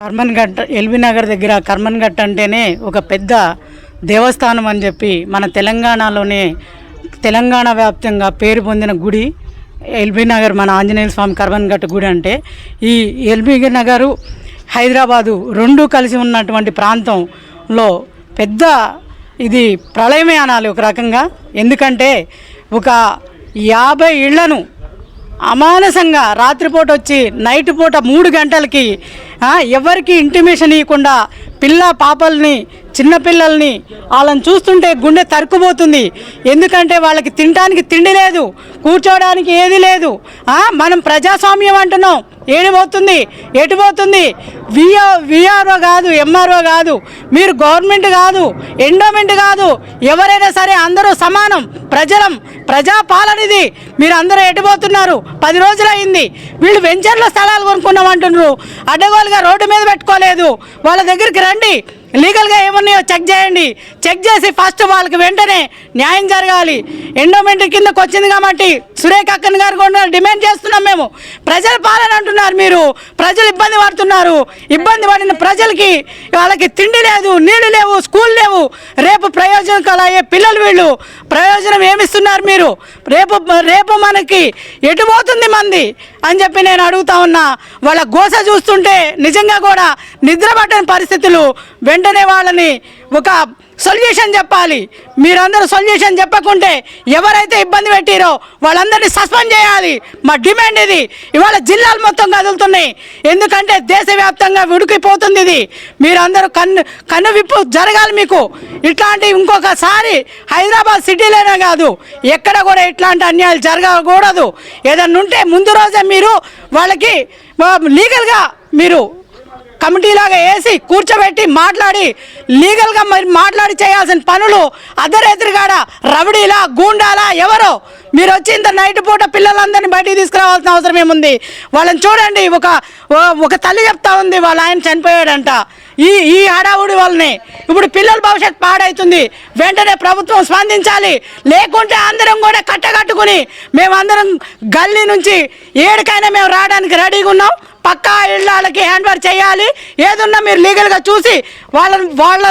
కర్మన్ ఘట్ LB Nagar దగ్గర కర్మన్ ఘట్ అంటేనే ఒక పెద్ద దేవస్థానం అని చెప్పి మన తెలంగాణలోనే తెలంగాణ వ్యాప్తంగా పేరు పొందిన గుడి ఎల్బీ నగర్ మన ఆంజనేయ స్వామి కర్మన్ ఘట్ గుడి అంటే. ఈ ఎల్బీ నగరు హైదరాబాదు రెండు కలిసి ఉన్నటువంటి ప్రాంతంలో పెద్ద ఇది ప్రళయమే అనాలి ఒక రకంగా. ఎందుకంటే ఒక యాభై ఇళ్ళను అమానసంగా రాత్రిపూట వచ్చి నైట్ పూట మూడు గంటలకి ఎవరికి ఇంటిమేషన్ ఇవ్వకుండా పిల్ల పాపల్ని చిన్నపిల్లల్ని వాళ్ళని చూస్తుంటే గుండె తరుక్కుపోతుంది. ఎందుకంటే వాళ్ళకి తినడానికి తిండి లేదు కూర్చోవడానికి ఏది లేదు. మనం ప్రజాస్వామ్యం అంటున్నాం. ఏడిపోతుంది పోతుంది? ఎటు పోతుంది? విఆ విఆర్ఓ కాదు ఎంఆర్ఓ కాదు. మీరు గవర్నమెంట్ కాదు ఎండోమెంట్ కాదు. ఎవరైనా సరే అందరూ సమానం ప్రజలం ప్రజాపాలనిది. మీరు అందరూ ఎటుపోతున్నారు పది రోజులు అయింది వీళ్ళు వెంచర్ల స్థలాలు కొనుక్కున్నాం అంటున్నారు. అడ్డగోలుగా రోడ్డు మీద పెట్టుకోలేదు. వాళ్ళ దగ్గరికి రండి. లీగల్గా ఏమున్నాయో చెక్ చేయండి. చెక్ చేసి ఫస్ట్ వాళ్ళకి వెంటనే న్యాయం జరగాలి. ఎండోమెంట్ కిందకు వచ్చింది కాబట్టి సురేఖ అక్కన్ గారు కూడా డిమాండ్ చేస్తున్నాం మేము. ప్రజల పాలన అంటున్నారు మీరు. ప్రజలు ఇబ్బంది పడుతున్నారు. ఇబ్బంది పడిన ప్రజలకి వాళ్ళకి తిండి లేదు నీళ్ళు లేవు స్కూల్ లేవు. రేపు ప్రయోజనకాలు అయ్యే పిల్లలు వీళ్ళు. ప్రయోజనం ఏమిస్తున్నారు మీరు? రేపు రేపు మనకి ఎటు పోతుంది మంది? అని చెప్పి నేను అడుగుతా ఉన్నా. వాళ్ళ గోస చూస్తుంటే నిజంగా కూడా నిద్ర పట్టని పరిస్థితులు వెంటనే వాళ్ళని ఒక సొల్యూషన్ చెప్పాలి. మీరందరూ సొల్యూషన్ చెప్పకుంటే ఎవరైతే ఇబ్బంది పెట్టారో వాళ్ళందరినీ సస్పెండ్ చేయాలి. మా డిమాండ్ ఇది. ఇవాళ జిల్లాలు మొత్తం కదులుతున్నాయి. ఎందుకంటే దేశవ్యాప్తంగా ఉడికిపోతుంది ఇది. మీరందరూ కన్ను కన్ను విప్పు జరగాలి మీకు. ఇట్లాంటి ఇంకొకసారి హైదరాబాద్ సిటీలోనే కాదు ఎక్కడ కూడా ఇట్లాంటి అన్యాయాలు జరగకూడదు. ఏదన్నా ఉంటే ముందు రోజే మీరు వాళ్ళకి లీగల్గా మీరు కమిటీలాగా వేసి కూర్చోబెట్టి మాట్లాడి లీగల్గా మరి మాట్లాడి చేయాల్సిన పనులు అద్దరెదురుగాడ రవిడీలా గూండాలా ఎవరో? మీరు వచ్చి ఇంత నైట్ పూట పిల్లలందరినీ బయటికి తీసుకురావాల్సిన అవసరం ఏముంది? వాళ్ళని చూడండి ఒక ఒక తల్లి చెప్తా ఉంది వాళ్ళ ఆయన చనిపోయాడంట. ఈ ఈ హడావుడి వల్లనే. ఇప్పుడు పిల్లల భవిష్యత్ పాడైతుంది. వెంటనే ప్రభుత్వం స్పందించాలి. లేకుంటే అందరం కూడా కట్టకట్టుకుని మేమందరం గల్లీ నుంచి ఏడికైనా మేము రావడానికి రెడీగా ఉన్నాం. పక్కా ఇళ్ళకి హ్యాండ్ ఓవర్ చేయాలి. ఏదున్నా మీరు లీగల్గా చూసి వాళ్ళ వాళ్ళ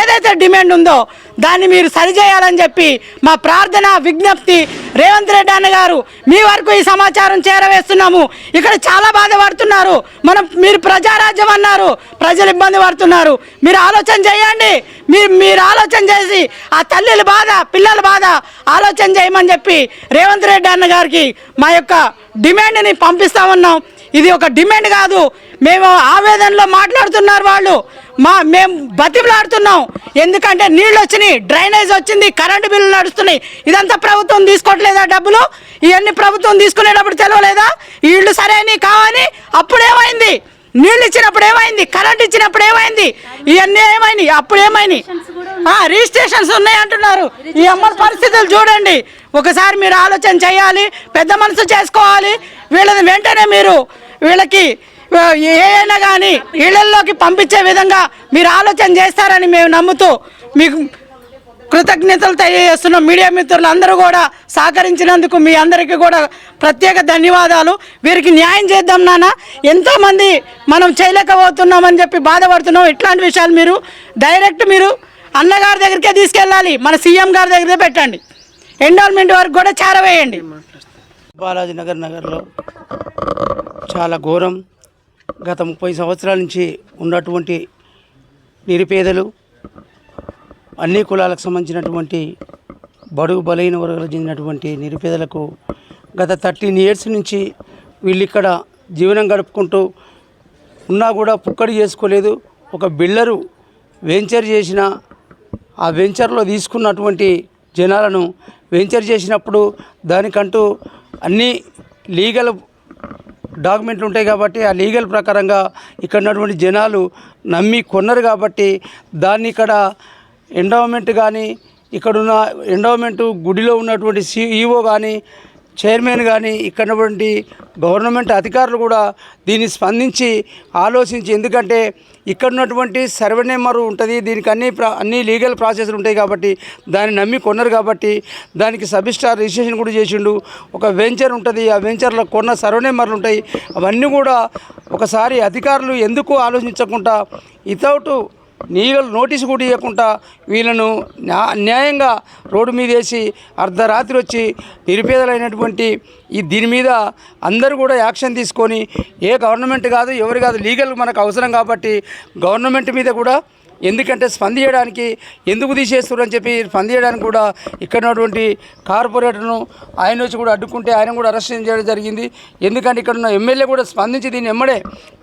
ఏదైతే డిమాండ్ ఉందో దాన్ని మీరు సరిచేయాలని చెప్పి మా ప్రార్థన విజ్ఞప్తి రేవంత్ రెడ్డి అన్న గారు మీ వరకు ఈ సమాచారం చేరవేస్తున్నాము. ఇక్కడ చాలా బాధపడుతున్నారు మనం మీరు ప్రజారాజ్యం అన్నారు. ప్రజలు ఇబ్బంది పడుతున్నారు. మీరు ఆలోచన చేయండి. మీరు మీరు ఆలోచన చేసి ఆ తల్లిల బాధ పిల్లల బాధ ఆలోచన చేయమని చెప్పి రేవంత్ రెడ్డి అన్న గారికి మా యొక్క డిమాండ్ని పంపిస్తా ఉన్నాం ఇది ఒక డిమాండ్ కాదు. మేము ఆవేదనలో మాట్లాడుతున్నారు వాళ్ళు. మా మేము బతిమలాడుతున్నాం. ఎందుకంటే నీళ్ళు వచ్చినాయి డ్రైనేజ్ వచ్చింది కరెంటు బిల్లు నడుస్తున్నాయి. ఇదంతా ప్రభుత్వం తీసుకోవట్లేదా డబ్బులు? ఇవన్నీ ప్రభుత్వం తీసుకునేటప్పుడు తెలవలేదా? ఇళ్ళు సరైనవి కావని? అప్పుడు ఏమైంది నీళ్ళు ఇచ్చినప్పుడు ఏమైంది? కరెంట్ ఇచ్చినప్పుడు ఏమైంది? ఇవన్నీ ఏమైంది అప్పుడు ఏమైంది రిజిస్ట్రేషన్స్ ఉన్నాయి అంటున్నారు. ఈ అమ్మల పరిస్థితులు చూడండి. ఒకసారి మీరు ఆలోచన చేయాలి పెద్ద మనసు చేసుకోవాలి. వీళ్ళని వెంటనే మీరు వీళ్ళకి ఆ, ఏ అయినా కానీ ఇళ్ళలోకి పంపించే విధంగా మీరు ఆలోచన చేస్తారని మేము నమ్ముతూ మీకు కృతజ్ఞతలు తెలియజేస్తున్నాం. మీడియా మిత్రులు అందరూ కూడా సహకరించినందుకు మీ అందరికీ కూడా ప్రత్యేక ధన్యవాదాలు. వీరికి న్యాయం చేద్దాం నాన్న. ఎంతోమంది మనం చేయలేకపోతున్నామని చెప్పి బాధపడుతున్నాం. ఇట్లాంటి విషయాలు మీరు డైరెక్ట్ మీరు అన్నగారి దగ్గరికే తీసుకెళ్ళాలి. మన సీఎం గారి దగ్గరే పెట్టండి. ఎండోల్మెంట్ వరకు కూడా చేరవేయండి. బాలాజీ నగర్ నగర్లో చాలా ఘోరం. గత ముప్పై సంవత్సరాల నుంచి ఉన్నటువంటి నిరుపేదలు అన్ని కులాలకు సంబంధించినటువంటి బడుగు బలైన వర్గాలకు చెందినటువంటి నిరుపేదలకు గత థర్టీన్ ఇయర్స్ నుంచి వీళ్ళు ఇక్కడ జీవనం గడుపుకుంటూ ఉన్నా కూడా పుక్కడి చేసుకోలేదు. ఒక బిల్డరు వెంచర్ చేసిన ఆ వెంచర్లో తీసుకున్నటువంటి జనాలను వెంచర్ చేసినప్పుడు దానికంటూ అన్ని లీగల్ డాక్యుమెంట్లు ఉంటాయి కాబట్టి ఆ లీగల్ ప్రకారంగా ఇక్కడ ఉన్నటువంటి జనాలు నమ్మి కొన్నారు కాబట్టి దాన్ని ఇక్కడ ఎండోమెంట్ కానీ ఇక్కడున్న ఎండోమెంట్ గుడిలో ఉన్నటువంటి సిఈఓ కానీ చైర్మన్ కానీ ఇక్కడ ఉన్నటువంటి గవర్నమెంట్ అధికారులు కూడా దీన్ని స్పందించి ఆలోచించి ఎందుకంటే ఇక్కడ ఉన్నటువంటి సర్వే నెంబర్ ఉంటుంది దీనికి అన్ని ప్రా- అన్ని లీగల్ ప్రాసెస్లు ఉంటాయి కాబట్టి దాన్ని నమ్మి కొన్నారు కాబట్టి దానికి సబిస్టార్ రిజిస్ట్రేషన్ కూడా చేసిండు. ఒక వెంచర్ ఉంటుంది ఆ వెంచర్లో కొన్న సర్వే నెంబర్లు ఉంటాయి. అవన్నీ కూడా ఒకసారి అధికారులు ఎందుకు ఆలోచించకుండా వితౌట్ నీళ్ళు నోటీసు కూడా ఇవ్వకుండా వీళ్ళను అన్యాయంగా రోడ్డు మీద వేసి అర్ధరాత్రి వచ్చి నిరుపేదలైనటువంటి ఈ దీని మీద అందరూ కూడా యాక్షన్ తీసుకొని ఏ గవర్నమెంట్ కాదు ఎవరు కాదు లీగల్ మనకు అవసరం కాబట్టి గవర్నమెంట్ మీద కూడా ఎందుకంటే స్పందించడానికి ఎందుకు తీసేస్తున్నారు అని చెప్పి స్పందించడానికి కూడా ఇక్కడ ఉన్నటువంటి కార్పొరేటర్ను ఆయన వచ్చి కూడా అడ్డుకుంటే ఆయన కూడా అరెస్ట్ చేయడం జరిగింది. ఎందుకంటే ఇక్కడ ఉన్న ఎమ్మెల్యే కూడా స్పందించి దీన్ని ఎమ్మడే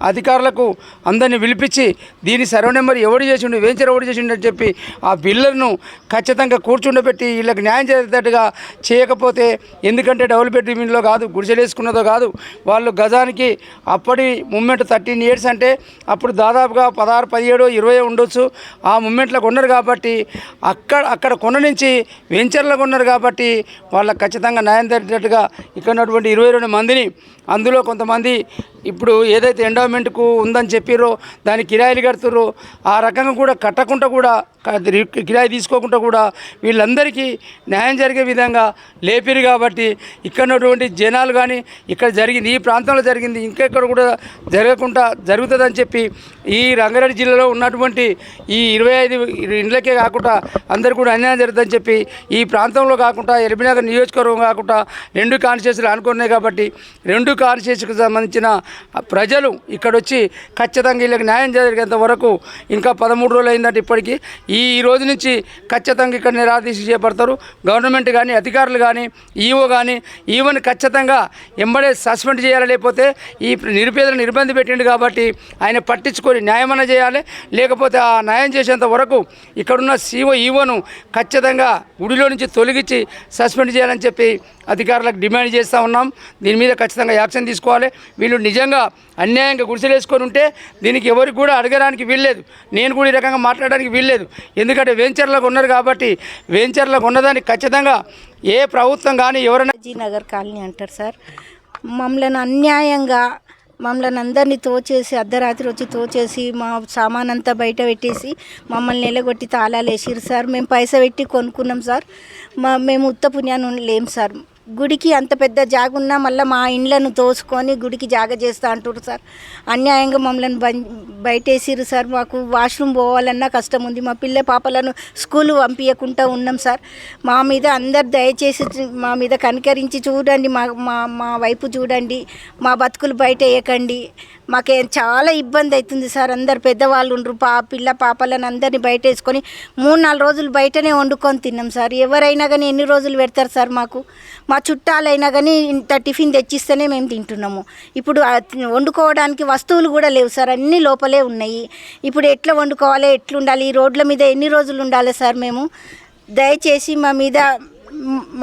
అధికారులకు అందరినీ పిలిపించి దీని సర్వ నెంబర్ ఎవడు చేసిండు వెంచర్ ఎవడు చేసిండు అని చెప్పి ఆ బిల్లర్ను ఖచ్చితంగా కూర్చుండబెట్టి వీళ్ళకి న్యాయం చేసేటట్టుగా చేయకపోతే ఎందుకంటే డబుల్ బెడ్రూమ్లో కాదు గుడిసెలేసుకున్నదో కాదు వాళ్ళు గజానికి అప్పటి మూమెంట్ థర్టీన్ ఇయర్స్ అంటే అప్పుడు దాదాపుగా పదహారు పదిహేడు ఇరవై ఉండొచ్చు. ఆ మూమెంట్లో కొన్నారు కాబట్టి అక్కడ అక్కడ కొన్న నుంచి వెంచర్లో కొన్నారు కాబట్టి వాళ్ళకి ఖచ్చితంగా న్యాయం జరిగేటట్టుగా ఇక్కడ ఉన్నటువంటి ఇరవై రెండు మందిని అందులో కొంతమంది ఇప్పుడు ఏదైతే ఎండోమెంట్కు ఉందని చెప్పిరో దాని కిరాయిలు కడుతుర్రో ఆ రకంగా కూడా కట్టకుండా కూడా కిరాయి తీసుకోకుండా కూడా వీళ్ళందరికీ న్యాయం జరిగే విధంగా లేపిరు కాబట్టి ఇక్కడ ఉన్నటువంటి జనాలు కానీ ఇక్కడ జరిగింది ఈ ప్రాంతంలో జరిగింది ఇంకెక్కడ కూడా జరగకుండా జరుగుతుందని చెప్పి ఈ రంగారెడ్డి జిల్లాలో ఉన్నటువంటి ఈ ఇరవై ఐదు ఇండ్లకే కాకుండా అందరు కూడా అన్యాయం జరుగుతుందని చెప్పి ఈ ప్రాంతంలో కాకుండా ఎల్బీనగర్ నియోజకవర్గం కాకుండా రెండు కాన్స్టిట్యూన్సీలు అనుకున్నాయి కాబట్టి రెండు కాన్స్టిట్యూన్సీకి సంబంధించిన ప్రజలు ఇక్కడ వచ్చి ఖచ్చితంగా వీళ్ళకి న్యాయం జరిగేంత వరకు ఇంకా పదమూడు రోజులు అయిందంటే ఇప్పటికీ. ఈ రోజు నుంచి ఖచ్చితంగా ఇక్కడ నిరాదీసి చేపడతారు. గవర్నమెంట్ కానీ అధికారులు కానీ ఈఓ కానీ ఈవెన్ ఖచ్చితంగా ఎంబడే సస్పెండ్ చేయాలి లేకపోతే ఈ నిరుపేదలను ఇబ్బంది పెట్టిండు కాబట్టి ఆయన పట్టించుకొని న్యాయమన్న చేయాలి. లేకపోతే ఆ న్యాయం చేసేంత వరకు ఇక్కడున్న సీఓ ఈవోను ఖచ్చితంగా గుడిలో నుంచి తొలగించి సస్పెండ్ చేయాలని చెప్పి అధికారులకు డిమాండ్ చేస్తూ ఉన్నాం. దీని మీద ఖచ్చితంగా యాక్షన్ తీసుకోవాలి. వీళ్ళు నిజంగా అన్యాయంగా గుడిసెలేసుకొని ఉంటే దీనికి ఎవరికి కూడా అడగడానికి వీల్లేదు. నేను కూడా ఈ రకంగా మాట్లాడడానికి వీల్లేదు. ఎందుకంటే వెంచర్లకు ఉన్నారు కాబట్టి వెంచర్లకు ఉన్నదానికి ఖచ్చితంగా ఏ ప్రభుత్వం కానీ ఎవరైనా జీ నగర్ కాలనీ అంటారు సార్. మమ్మల్ని అన్యాయంగా మమ్మల్ని అందరినీ తోచేసి అర్ధరాత్రి వచ్చి తోచేసి మా సామాన్ అంతా బయట పెట్టేసి మమ్మల్ని నిలగొట్టి తాళాలు వేసిరు సార్. మేము పైసా పెట్టి కొనుక్కున్నాం సార్. మా మేము ఉత్త పుణ్యాన్ని లేం సార్. గుడికి అంత పెద్ద జాగ ఉన్నా మళ్ళీ మా ఇండ్లను తోసుకొని గుడికి జాగ చేస్తా అంటారు సార్. అన్యాయంగా మమ్మల్ని బం బయటేసిరు సార్. మాకు వాష్రూమ్ పోవాలన్నా కష్టం ఉంది మా పిల్ల పాపలను స్కూల్ పంపించకుండా ఉన్నాం సార్. మా మీద అందరు దయచేసి మా మీద కనికరించి చూడండి. మా మా మా వైపు చూడండి. మా బతుకులు బయట వేయకండి మాకేం చాలా ఇబ్బంది అవుతుంది సార్. అందరు పెద్దవాళ్ళు ఉండరు పా పిల్ల పాపలను అందరినీ బయట వేసుకొని మూడు నాలుగు రోజులు బయటనే వండుకొని తిన్నాం సార్. ఎవరైనా కానీ ఎన్ని రోజులు పెడతారు సార్ మాకు? మా చుట్టాలైనా కానీ ఇంత టిఫిన్ తెచ్చిస్తేనే మేము తింటున్నాము. ఇప్పుడు వండుకోవడానికి వస్తువులు కూడా లేవు సార్. అన్నీ లోపలే ఉన్నాయి. ఇప్పుడు ఎట్లా వండుకోవాలి ఎట్లా ఉండాలి ఈ రోడ్ల మీద ఎన్ని రోజులు ఉండాలి సార్ మేము? దయచేసి మా మీద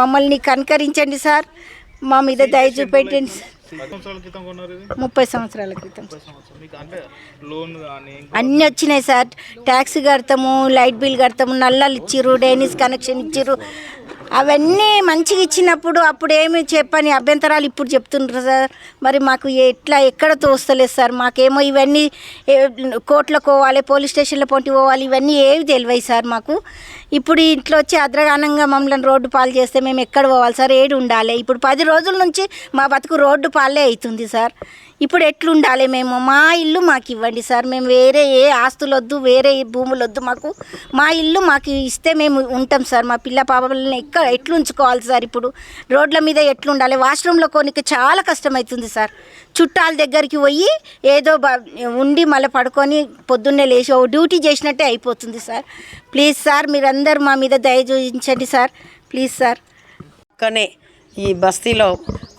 మమ్మల్ని కనకరించండి సార్. మా మీద దయ చూపెట్టండి సార్. ముప్పై సంవత్సరాల క్రితం. అన్నీ వచ్చినాయి సార్. ట్యాక్స్ కడతాము లైట్ బిల్ కడతాము నల్లలు ఇచ్చిర్రు డైనిస్ కనెక్షన్ ఇచ్చిర్రు. అవన్నీ మంచిగా ఇచ్చినప్పుడు అప్పుడు ఏమి చెప్పని అభ్యంతరాలు ఇప్పుడు చెప్తుండ్రు సార్. మరి మాకు ఎట్లా ఎక్కడ తోస్తలేదు సార్. మాకేమో ఇవన్నీ కోర్టులకు పోవాలి పోలీస్ స్టేషన్లో పొంటి పోవాలి ఇవన్నీ ఏవి తెలివాయి సార్ మాకు. ఇప్పుడు ఇంట్లో వచ్చి అద్రగానంగా మమ్మల్ని రోడ్డు పాలు చేస్తే మేము ఎక్కడ పోవాలి సార్? ఏడు ఉండాలి ఇప్పుడు పది రోజుల నుంచి మా బతుకు రోడ్డు పాలే అవుతుంది సార్. ఇప్పుడు ఎట్లుండాలి మేము? మా ఇల్లు మాకు ఇవ్వండి సార్. మేము వేరే ఏ ఆస్తులు వద్దు వేరే భూములు వద్దు మాకు. మా ఇల్లు మాకు ఇస్తే మేము ఉంటాం సార్. మా పిల్ల పాపలని ఎక్క ఎట్లుంచుకోవాలి సార్ ఇప్పుడు? రోడ్ల మీద ఎట్లుండాలి? వాష్రూమ్లో కొనికి చాలా కష్టమవుతుంది సార్. చుట్టాల దగ్గరికి పోయి ఏదో బ- ఉండి మళ్ళీ పడుకొని పొద్దున్నే లేచి ఓ డ్యూటీ చేసినట్టే అయిపోతుంది సార్. ప్లీజ్ సార్ మీరందరూ మా మీద దయ చూపించండి సార్. Please sir. కానీ ఈ బస్తీలో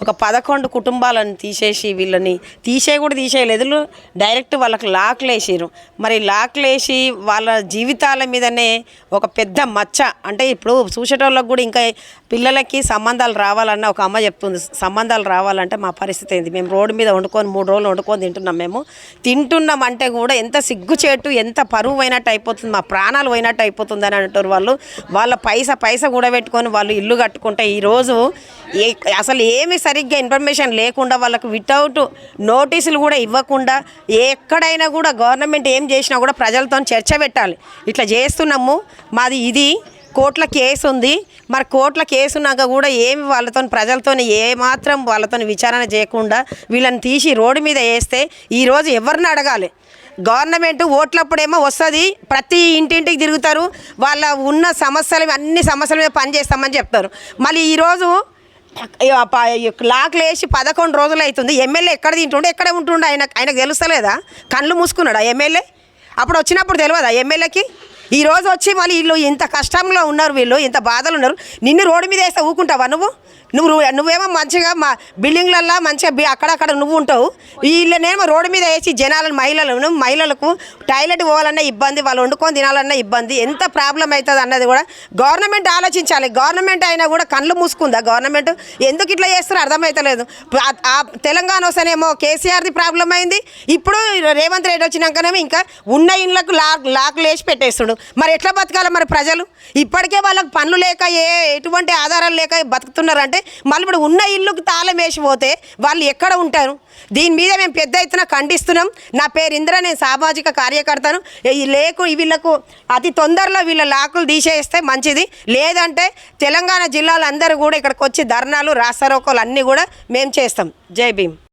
ఒక పదకొండు కుటుంబాలను తీసేసి వీళ్ళని తీసే కూడా తీసేయలేదు. డైరెక్ట్ వాళ్ళకి లాక్లు వేసారు మరి లాక్లు వేసి వాళ్ళ జీవితాల మీదనే ఒక పెద్ద మచ్చ. అంటే ఇప్పుడు చూసేటోళ్ళకి కూడా ఇంకా పిల్లలకి సంబంధాలు రావాలన్న ఒక అమ్మ చెప్తుంది. సంబంధాలు రావాలంటే మా పరిస్థితి ఏంది? మేము రోడ్డు మీద వండుకొని మూడు రోజులు వండుకొని తింటున్నాం మేము. తింటున్నాం అంటే కూడా ఎంత సిగ్గుచేటు ఎంత పరువు అయినట్టు అయిపోతుంది. మా ప్రాణాలు పోయినట్టు అయిపోతుంది అని అంటారు వాళ్ళు. వాళ్ళ పైసా పైసా కూడా పెట్టుకొని వాళ్ళు ఇల్లు కట్టుకుంటే ఈరోజు అసలు ఏమి సరిగ్గా ఇన్ఫర్మేషన్ లేకుండా వాళ్ళకు వితౌట్ నోటీసులు కూడా ఇవ్వకుండా ఎక్కడైనా కూడా గవర్నమెంట్ ఏం చేసినా కూడా ప్రజలతో చర్చ పెట్టాలి. ఇట్లా చేస్తున్నాము. మాది ఇది. కోట్ల కేసు ఉంది. మరి కోట్ల కేసు ఉన్నాక కూడా ఏమి వాళ్ళతో ప్రజలతో ఏమాత్రం వాళ్ళతో విచారణ చేయకుండా వీళ్ళని తీసి రోడ్డు మీద వేస్తే ఈరోజు ఎవరిని అడగాలి? గవర్నమెంట్ ఓట్లప్పుడేమో వస్తుంది. ప్రతి ఇంటింటికి తిరుగుతారు. వాళ్ళ ఉన్న సమస్యలు అన్ని సమస్యల మీద పనిచేస్తామని చెప్తారు. మళ్ళీ ఈరోజు లాక్లు వేసి పదకొండు రోజులు అవుతుంది. ఎమ్మెల్యే ఎక్కడ తింటుండే? ఎక్కడ ఉంటుండే? ఆయన ఆయనకు తెలుస్తలేదా? కళ్ళు మూసుకున్నాడా ఎమ్మెల్యే? అప్పుడు వచ్చినప్పుడు తెలియదా ఎమ్మెల్యేకి? ఈ రోజు వచ్చి మళ్ళీ వీళ్ళు ఇంత కష్టంలో ఉన్నారు వీళ్ళు ఇంత బాధలు ఉన్నారు. నిన్ను రోడ్డు మీద వేస్తే ఊకుంటావా నువ్వు? నువ్వు నువ్వేమో మంచిగా మా బిల్డింగ్లల్లో మంచిగా అక్కడక్కడ నువ్వు ఉంటావు. వీళ్ళనేమో రోడ్డు మీద వేసి జనాలను మహిళలను మహిళలకు టాయిలెట్ పోవాలన్నా ఇబ్బంది వాళ్ళు వండుకొని తినాలన్నా ఇబ్బంది. ఎంత ప్రాబ్లం అవుతుంది అన్నది కూడా గవర్నమెంట్ ఆలోచించాలి. గవర్నమెంట్ అయినా కూడా కళ్ళు మూసుకుందా గవర్నమెంట్? ఎందుకు ఇట్లా చేస్తారో అర్థమవుతలేదు ఆ- ఆ తెలంగాణ వస్తేనేమో కేసీఆర్ది ప్రాబ్లం అయింది. ఇప్పుడు రేవంత్ రెడ్డి వచ్చినాకనేమో ఇంకా ఉన్న ఇండ్లకు లాక్ లాక్లు వేసి పెట్టేస్తుడు. మరి ఎట్లా బతకాలి మరి ప్రజలు? ఇప్పటికే వాళ్ళకి పనులు లేక ఏ ఎటువంటి ఆధారాలు లేక బతుకుతున్నారంటే మళ్ళీ ఇప్పుడు ఉన్న ఇల్లుకి తాళం వేసి పోతే వాళ్ళు ఎక్కడ ఉంటారు? దీని మీద మేము పెద్ద ఎత్తున ఖండిస్తున్నాం. నా పేరు ఇంద్ర నేను సామాజిక కార్యకర్తను. ఈ లేకు వీళ్ళకు అతి తొందరలో వీళ్ళ లాకులు తీసేస్తే మంచిది. లేదంటే తెలంగాణ జిల్లాలో అందరూ కూడా ఇక్కడికి వచ్చి ధర్నాలు రాస్తారోకోలు అన్నీ కూడా మేము చేస్తాం. జై భీమ్.